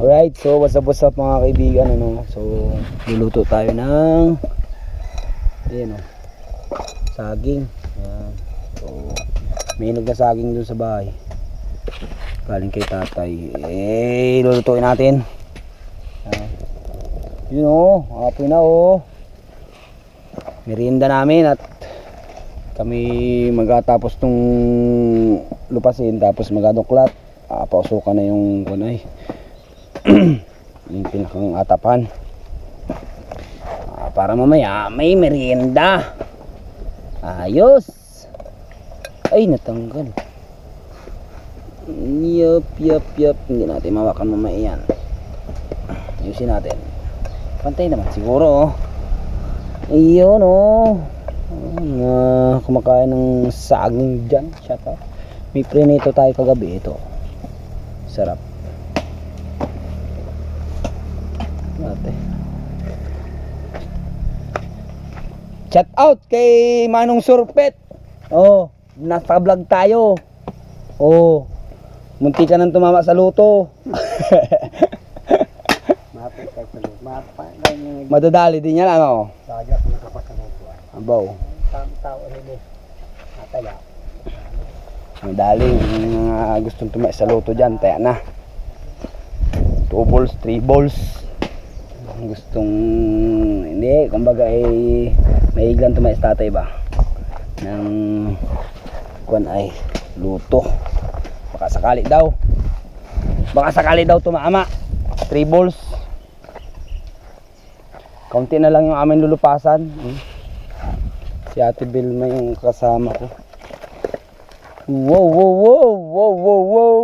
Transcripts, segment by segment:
Alright, so what's up, what's up mga kaibigan, ano? So, luluto tayo ng Ayan o Saging. Ayan. So, may hinog na saging dun sa bahay. Galing kay tatay. Eh, lulutuin natin. Ayan. Yun o, happy na o Merienda namin at kami magtatapos tong lupasin tapos magaduklat ah, pausukan na yung kunay yung pinakang atapan. Ah, para mamaya may merienda. Ayos. Ay natanggal. Yup yup yup. Hindi natin mawakan mamaya yan. Ayusin natin. Pantay naman siguro oh. Ayun oh. Na kumakain ng saging dyan. Shout out. May prinito tayo kagabi. Ito. Sarap Ate. Shout out kay Manong Surpet. Oh, nasa vlog tayo. Oh. Munti ka nang tumama sa luto. Madadali din yan ano. sagya kung nakapasaluto. Abaw. Tang tao hindi. Nataya. Madali yung mga gustong tumama sa luto diyan, taya na. 2 balls, 3 balls. Gustong hindi, kumbaga ay maiglan tumama sa tatay ba. Ng kuan ay luto. Baka sakali daw. Baka sakali daw tumama. 3 balls. Kaunti na lang yung aming lulupasan. Hmm. Si Ate Vilma yung kasama ko. Wow, wow, wow, wow, wow, wow.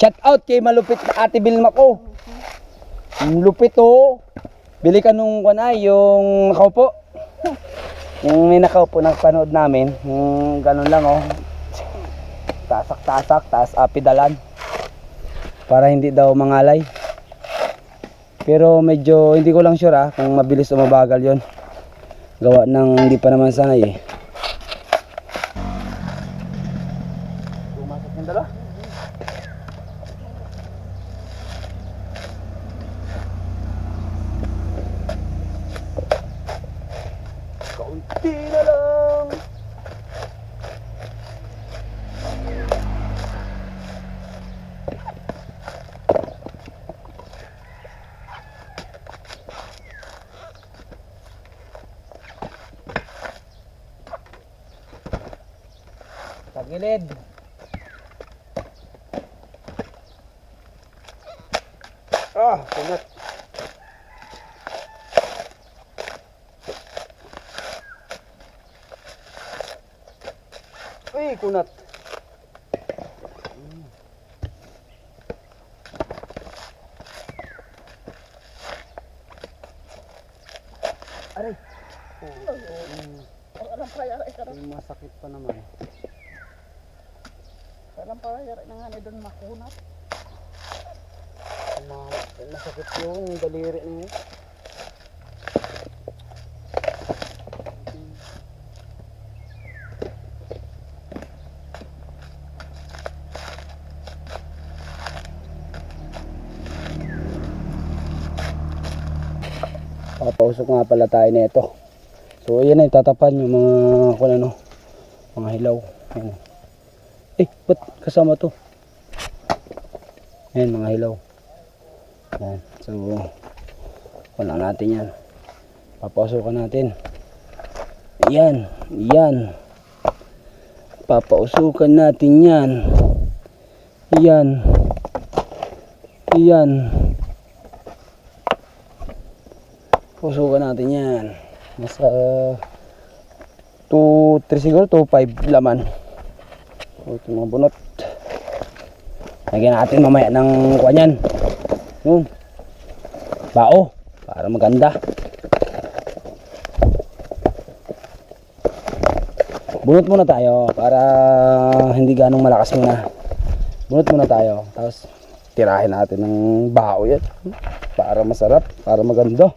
Shout out kay malupit na Ate Vilma ko. Ang lupit oh. Bili ka nung kanay, yung nakaupo. Yung may nakaupo na panood namin. Yung ganun lang oh. Tasak-tasak, taas apidalan. Para hindi daw mangalay. Pero medyo hindi ko lang sure ah kung mabilis o mabagal yon gawa ng hindi pa naman sanay eh. Pumasok yung dalawa? Kaunti na lang. Tagilid. Ah. Uy, kunat. Aray. Alam pa ikaw. Yung masakit pa naman. Alam pa yara na nga doon makunat. Ma- Masakit yung daliri niya. Papausok nga pala tayo nito. So ayan ay tatapan yung mga kung ano, mga hilaw. Ayan. Eh, ba't kasama to? Ayan mga hilaw. Yan. So, wala natin yan. Papausukan natin. Yan. Yan. Papausukan natin yan. Yan. Yan. Pausukan natin yan. Nasa 2, 3 siguro, 2, 5 laman. O, ito mga bunot. Lagyan natin mamaya ng kuwan yan. Yun. Bao. Para maganda. Bunot muna tayo para hindi ganong malakas muna. Bunot muna tayo. Tapos tirahin natin ng bao yan. Para masarap. Para maganda.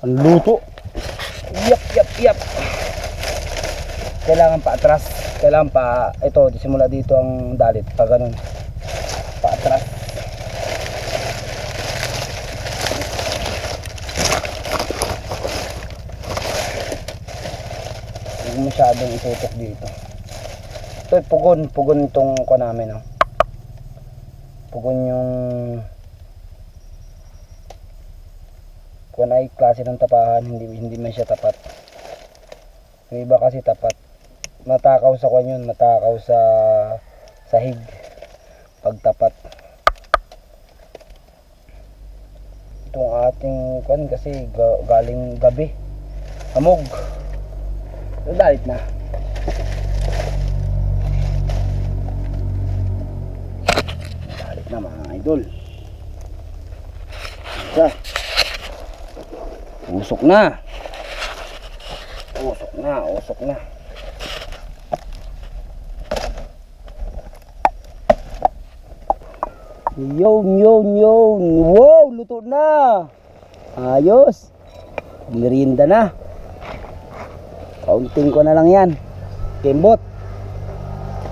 Ang luto. Yap, yap, yap. Kailangan pa atras. kailangan pa ito simula dito ang dalit pa ganun pa atras huwag masyadong itutok dito ito pugon pugon itong ko namin oh. pugon yung kung ay klase ng tapahan hindi hindi man siya tapat. Yung iba kasi tapat. Matakaw sa kwan yun matakaw sa sahig pagtapat itong ating kwan kasi ga- galing gabi. Amog. So dalit na. Dalit na mga idol. Isa usok na usok na usok na Yun, yun, yun. Wow, luto na. Ayos. Merienda na. Kaunting ko na lang yan. Kimbot.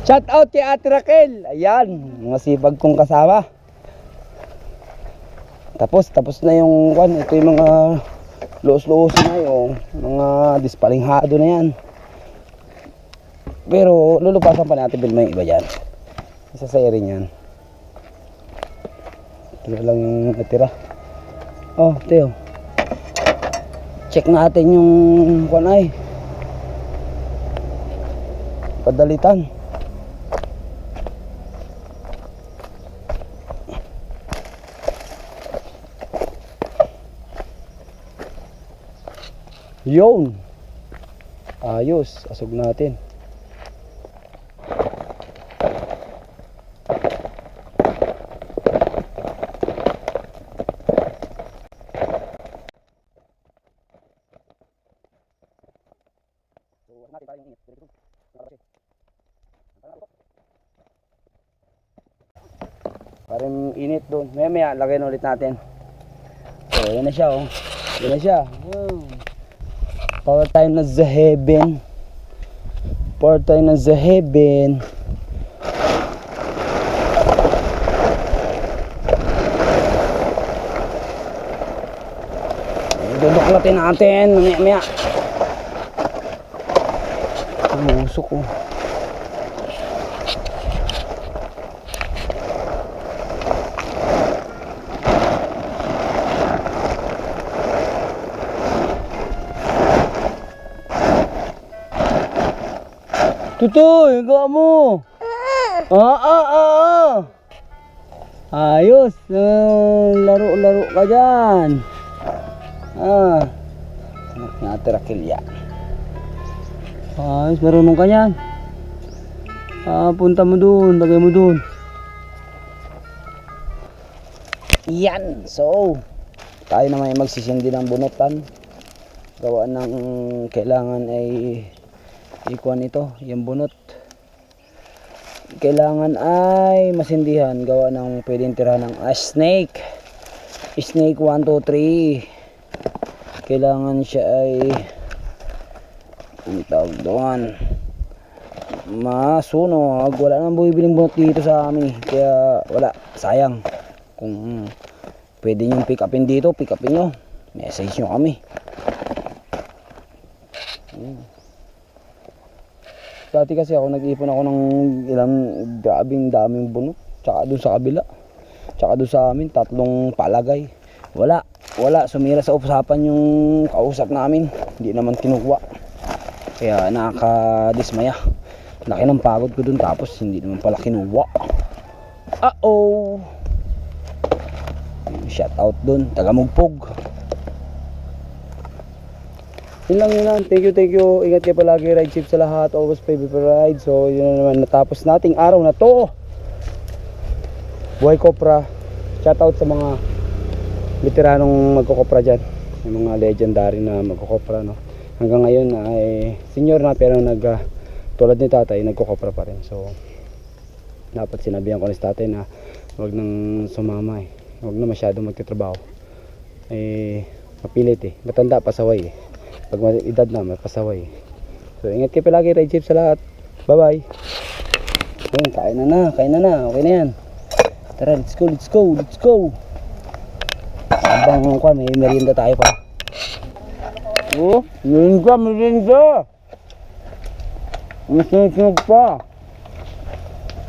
Shout out kay Ate Raquel. Ayan, masipag kong kasama. Tapos, tapos na yung kwan. Ito yung mga luos-luos na yung mga dispalinghado na yan. Pero lulupasan pa natin bilma yung iba dyan. Isa sa rin yan. Ito lang yung natira. Oh, Teo. Check natin yung kunay. Padalitan. Yun. Ayos. Asog natin. Parang init doon. Maya maya, lagyan ulit natin. So, yan na siya oh. Yan na siya. Wow. Power time na sa heaven. Power time na sa heaven. Duduklatin natin. Maya maya. Ang usok ko. Tutoy, gawa mo. Ah, ah, ah, ah. Ayos. Ah, Laro-laro ka dyan. Ah. Anak Raquel yan. Ayos, marunong ka yan. Ah, punta mo dun, lagay mo dun. Yan, so tayo naman ay magsisindi ng bunutan. Gawa ng kailangan ay ikuan ito, yung bunot. Kailangan ay masindihan gawa ng pwedeng tirahan ng ah, snake. Snake 1, 2, 3. Kailangan siya ay ang tawag doon masunog wala nang bumibiling bunot dito sa amin kaya wala sayang kung pwede nyo pick upin dito pick upin nyo message nyo kami Ayun. Dati kasi ako nag-ipon ako ng ilang grabing daming bunot tsaka dun sa kabila. Tsaka dun sa amin tatlong palagay. Wala wala. Sumira sa usapan yung kausap namin. Hindi naman kinukuha. Kaya nakakadismaya laki ng pagod ko dun tapos hindi naman pala kinuha uh oh shout out dun taga mugpog yun lang yun lang. Thank you thank you. Ingat kayo palagi. Ride safe sa lahat. Always pay for ride so yun na naman. Natapos nating araw na to. Buhay kopra shout out sa mga veteranong magkokopra dyan. Yung mga legendary na magkokopra no? Hanggang ngayon ay senior na pero nag ah, tulad ni tatay nagkokopra pa rin. So dapat sinabihan ko ni tatay na wag nang sumama eh. Wag na masyado magtatrabaho eh mapilit eh. Matanda pasaway eh pag may edad na may pasaway so ingat kayo palagi ride safe sa lahat Bye-bye. Ayun, kain na na, kain na na. Okay na yan. Tara, let's go, let's go, let's go. Habang kwan, may merienda tayo pa. Oh, merienda, merienda. Sinusunog pa.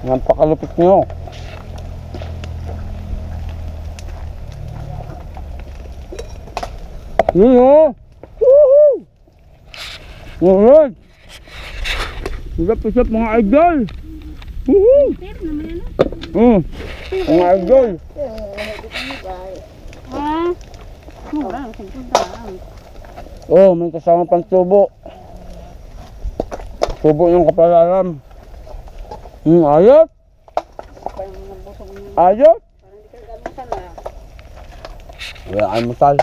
Napakalupit nyo. Yun o. Alright. Isap-isap mga idol. Woohoo! Oh, mga idol. Oh, may kasama pang tubo. Tubo yung kapalaran. Hmm, ayot. Ayot. Wala kang masal.